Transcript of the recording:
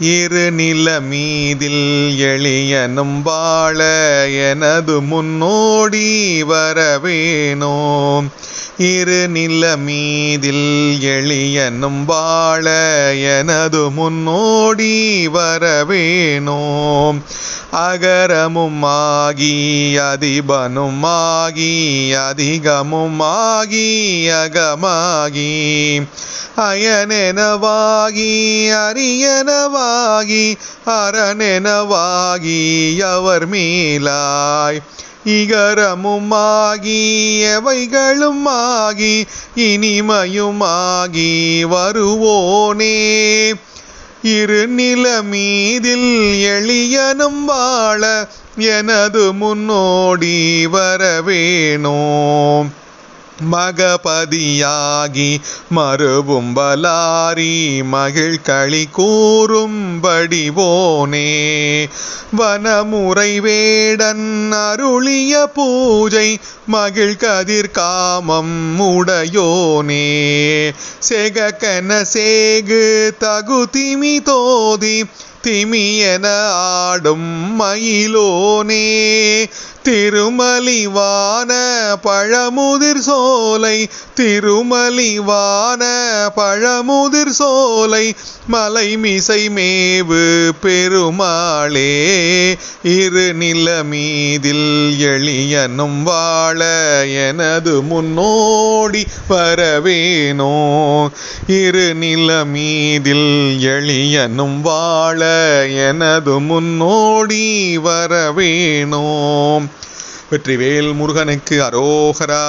இரு நில மீதில் எளியனும் வாழ எனது முன்னோடி வரவேணோம் இரு நில மீதில் எளியனும் வாழ எனது முன்னோடி வரவேணோம் அகரமும் ஆகி அதிபனும் ஆகி அதிகமும் ஆகி அகமாகி அயனெனவாகி அரியனவா அரணெனவாகி அவர் மீளாய் இகரமுமாகி எவைகளும் ஆகி இனிமையுமாகி வருவோனே. இருநில மீதில் எளியனும் வாழ எனது முன்னோடி வரவேணோம். மகபதியாகி மறுவும் பலாரி மகிழ் களி கூறும்படிவோனே வனமுறை வேடன் அருளிய பூஜை மகிழ் கதிர் காமம் உடையோனே. செகக்கன சேகு தகுதிமி தோதி திமியன ஆடும் மயிலோனே திருமலிவான பழமுதிர் சோலை திருமலிவான பழமுதிர் சோலை மலைமிசை மேவு பெருமாளே இரு நில மீதில் எளியனும் வாழ எனது முன்னோடி வரவேனோ இரு நில மீதில் எளியனும் வாழ எனது முன்னோடி வரவேணோம் வெற்றிவேல் முருகனுக்கு அரோகரா.